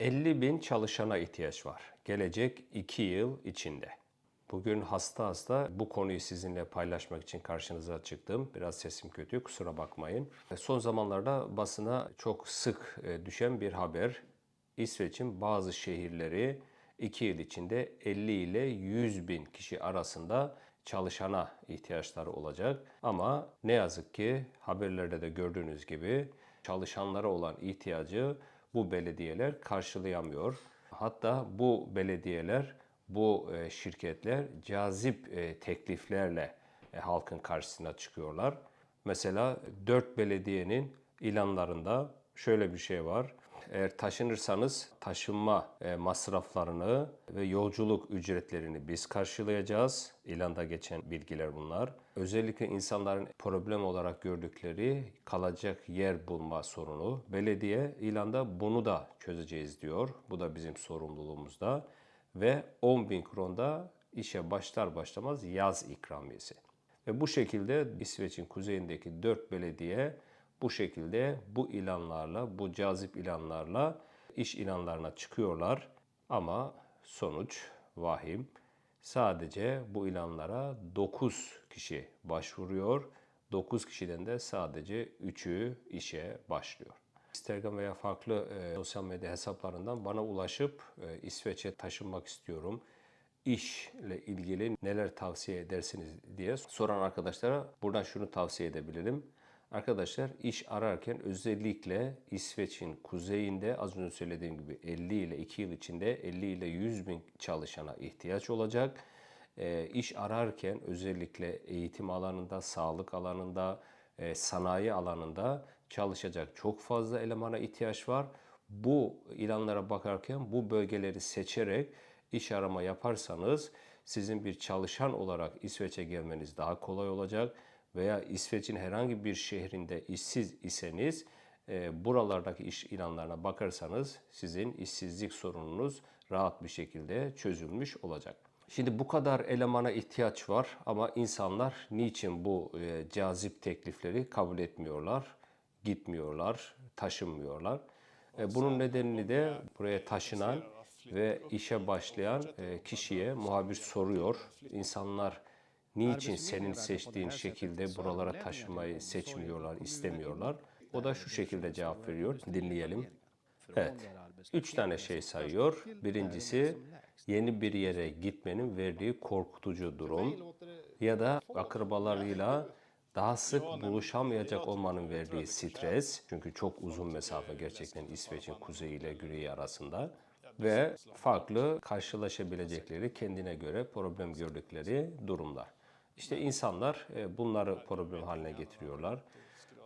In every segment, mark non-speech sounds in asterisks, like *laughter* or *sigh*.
50 bin çalışana ihtiyaç var. Gelecek 2 yıl içinde. Bugün hasta hasta bu konuyu sizinle paylaşmak için karşınıza çıktım. Biraz sesim kötü, kusura bakmayın. Son zamanlarda basına çok sık e, düşen bir haber. İsveç'in bazı şehirleri 2 yıl içinde 50 ile 100 bin kişi arasında çalışana ihtiyaçları olacak. Ama ne yazık ki haberlerde de gördüğünüz gibi çalışanlara olan ihtiyacı bu belediyeler karşılayamıyor. Hatta bu belediyeler, bu e, şirketler cazip e, tekliflerle e, halkın karşısına çıkıyorlar. Mesela 4 belediyenin ilanlarında şöyle bir şey var. Eğer taşınırsanız taşınma e, masraflarını ve yolculuk ücretlerini biz karşılayacağız. İlanda geçen bilgiler bunlar. Özellikle insanların problem olarak gördükleri kalacak yer bulma sorunu. Belediye ilanda bunu da çözeceğiz diyor. Bu da bizim sorumluluğumuzda. Ve 10 bin kronda işe başlar başlamaz yaz ikramiyesi. Ve bu şekilde İsveç'in kuzeyindeki 4 belediye bu şekilde bu ilanlarla, bu cazip ilanlarla iş ilanlarına çıkıyorlar. Ama sonuç vahim. Sadece bu ilanlara 9 kişi başvuruyor. 9 kişiden de sadece 3'ü işe başlıyor. Instagram veya farklı e, sosyal medya hesaplarından bana ulaşıp e, İsveç'e taşınmak istiyorum işle ilgili neler tavsiye edersiniz diye soran arkadaşlara buradan şunu tavsiye edebilirim. Arkadaşlar iş ararken özellikle İsveç'in kuzeyinde az önce söylediğim gibi 50 ile 2 yıl içinde 50 ile 100 bin çalışana ihtiyaç olacak. E, iş ararken özellikle eğitim alanında, sağlık alanında, e, sanayi alanında çalışacak çok fazla elemana ihtiyaç var. Bu ilanlara bakarken bu bölgeleri seçerek iş arama yaparsanız sizin bir çalışan olarak İsveç'e gelmeniz daha kolay olacak veya İsveç'in herhangi bir şehrinde işsiz iseniz e, buralardaki iş ilanlarına bakarsanız sizin işsizlik sorununuz rahat bir şekilde çözülmüş olacak. Şimdi bu kadar elemana ihtiyaç var ama insanlar niçin bu e, cazip teklifleri kabul etmiyorlar, gitmiyorlar, taşınmıyorlar? E, bunun nedenini de buraya taşınan ve işe başlayan kişiye muhabir soruyor. İnsanlar niçin senin seçtiğin şekilde buralara taşımayı seçmiyorlar, istemiyorlar? O da şu şekilde cevap veriyor. Dinleyelim. Evet. Üç tane şey sayıyor. Birincisi yeni bir yere gitmenin verdiği korkutucu durum ya da akrabalarıyla *laughs* daha sık buluşamayacak olmanın verdiği stres. Çünkü çok uzun mesafe gerçekten İsveç'in kuzeyi ile güneyi arasında ve farklı karşılaşabilecekleri kendine göre problem gördükleri durumlar. İşte insanlar e, bunları problem haline getiriyorlar.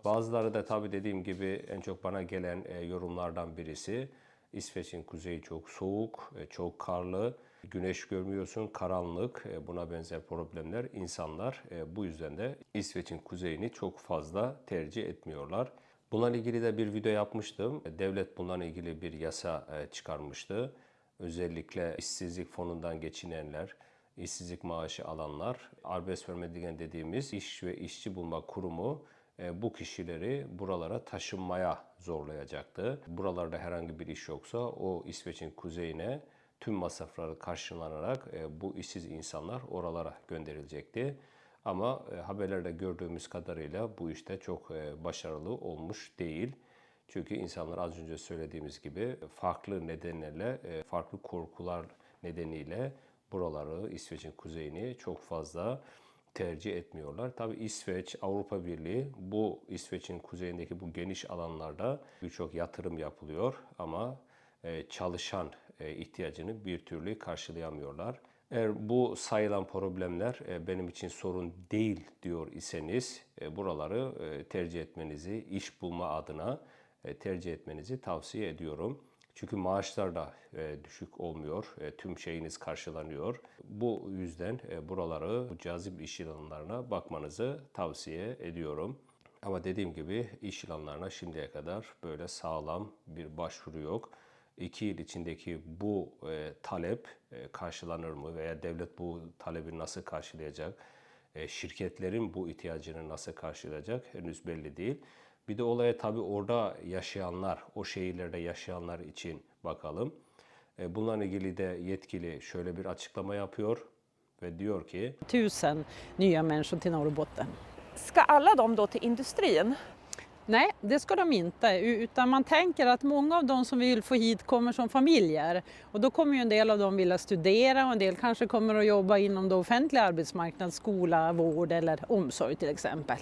Bazıları da tabii dediğim gibi en çok bana gelen e, yorumlardan birisi İsveç'in kuzeyi çok soğuk, e, çok karlı, güneş görmüyorsun, karanlık, buna benzer problemler insanlar bu yüzden de İsveç'in kuzeyini çok fazla tercih etmiyorlar. Bunlarla ilgili de bir video yapmıştım. Devlet bunlarla ilgili bir yasa çıkarmıştı. Özellikle işsizlik fonundan geçinenler, işsizlik maaşı alanlar, Arbes Vermedigen dediğimiz iş ve işçi bulma kurumu e, bu kişileri buralara taşınmaya zorlayacaktı. Buralarda herhangi bir iş yoksa o İsveç'in kuzeyine tüm masrafları karşılanarak e, bu işsiz insanlar oralara gönderilecekti. Ama e, haberlerde gördüğümüz kadarıyla bu işte çok başarılı olmuş değil. Çünkü insanlar az önce söylediğimiz gibi farklı nedenlerle, farklı korkular nedeniyle buraları, İsveç'in kuzeyini çok fazla tercih etmiyorlar. Tabi İsveç, Avrupa Birliği bu İsveç'in kuzeyindeki bu geniş alanlarda birçok yatırım yapılıyor ama e, çalışan e, ihtiyacını bir türlü karşılayamıyorlar. Eğer bu sayılan problemler e, benim için sorun değil diyor iseniz buraları tercih etmenizi, iş bulma adına tercih etmenizi tavsiye ediyorum. Çünkü maaşlar da e, düşük olmuyor. E, tüm şeyiniz karşılanıyor. Bu yüzden e, buraları bu cazip iş ilanlarına bakmanızı tavsiye ediyorum. Ama dediğim gibi iş ilanlarına şimdiye kadar böyle sağlam bir başvuru yok. İki yıl içindeki bu e, talep e, karşılanır mı veya devlet bu talebi nasıl karşılayacak? E, şirketlerin bu ihtiyacını nasıl karşılayacak henüz belli değil. Bir de olaya tabii orada yaşayanlar, o şehirlerde yaşayanlar için bakalım. E, Bununla ilgili de yetkili şöyle bir açıklama yapıyor ve diyor ki tusen nya människor till Norrbotten. Ska alla de då till industrin? Nej, det ska de inte. Utan man tänker att många av de som vill få hit kommer som familjer. Och då kommer ju en del av dem vilja studera och en del kanske kommer att jobba inom det offentliga arbetsmarknaden, skola, vård eller omsorg till exempel.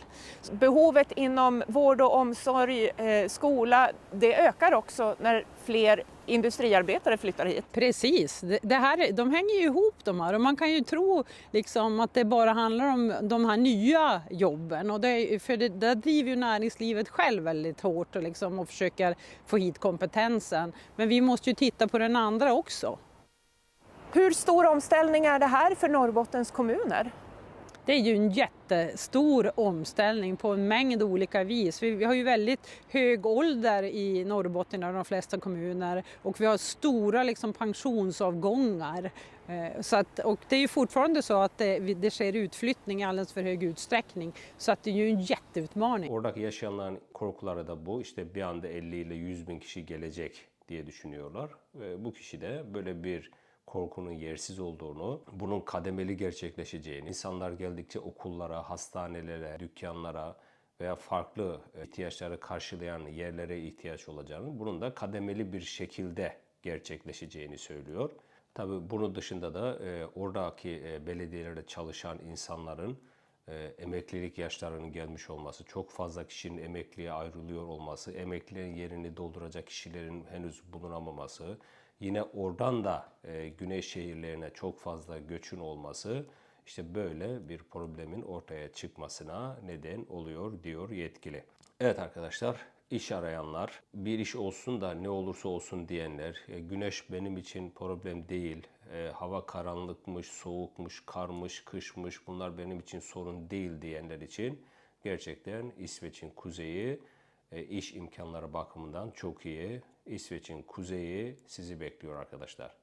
Behovet inom vård och omsorg, eh, skola, det ökar också när fler industriarbetare flyttar hit. Precis, det, här, de hänger ju ihop de här och man kan ju tro liksom att det bara handlar om de här nya jobben och det, för det, där driver ju näringslivet själv väldigt hårt och, liksom, och försöker få hit kompetensen. Men vi måste ju titta på den andra också. Hur stor omställning är det här för Norrbottens kommuner? Det är ju en jättestor omställning på en mängd olika vis. Vi, vi har ju väldigt hög ålder i Norrbotten i de flesta kommuner och vi har stora liksom, pensionsavgångar. Eh, Så att, och det är ju fortfarande så att det, det sker utflyttning i alldeles för hög utsträckning. Så att det är ju en jätteutmaning. oradaki yaşayanların korkuları da bu. İşte bir anda 50 ile 100 bin kişi gelecek diye düşünüyorlar. Ve bu kişi de böyle bir korkunun yersiz olduğunu, bunun kademeli gerçekleşeceğini, insanlar geldikçe okullara, hastanelere, dükkanlara veya farklı e, ihtiyaçları karşılayan yerlere ihtiyaç olacağını, bunun da kademeli bir şekilde gerçekleşeceğini söylüyor. Tabii bunun dışında da e, oradaki e, belediyelerde çalışan insanların emeklilik yaşlarının gelmiş olması, çok fazla kişinin emekliye ayrılıyor olması, emeklilerin yerini dolduracak kişilerin henüz bulunamaması, yine oradan da e, güney şehirlerine çok fazla göçün olması işte böyle bir problemin ortaya çıkmasına neden oluyor diyor yetkili. Evet arkadaşlar iş arayanlar, bir iş olsun da ne olursa olsun diyenler, e, güneş benim için problem değil, e, hava karanlıkmış, soğukmuş, karmış, kışmış bunlar benim için sorun değil diyenler için gerçekten İsveç'in kuzeyi e, iş imkanları bakımından çok iyi. İsveç'in kuzeyi sizi bekliyor arkadaşlar.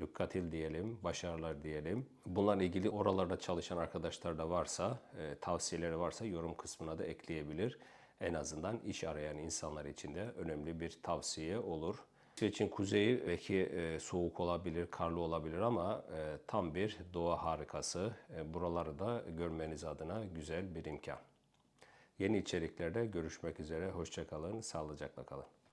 Lükkatil diyelim, başarılar diyelim. Bunlarla ilgili oralarda çalışan arkadaşlar da varsa, tavsiyeleri varsa yorum kısmına da ekleyebilir. En azından iş arayan insanlar için de önemli bir tavsiye olur. İsveç'in kuzeyi belki e, soğuk olabilir, karlı olabilir ama e, tam bir doğa harikası. E, buraları da görmeniz adına güzel bir imkan. Yeni içeriklerde görüşmek üzere. Hoşçakalın, sağlıcakla kalın.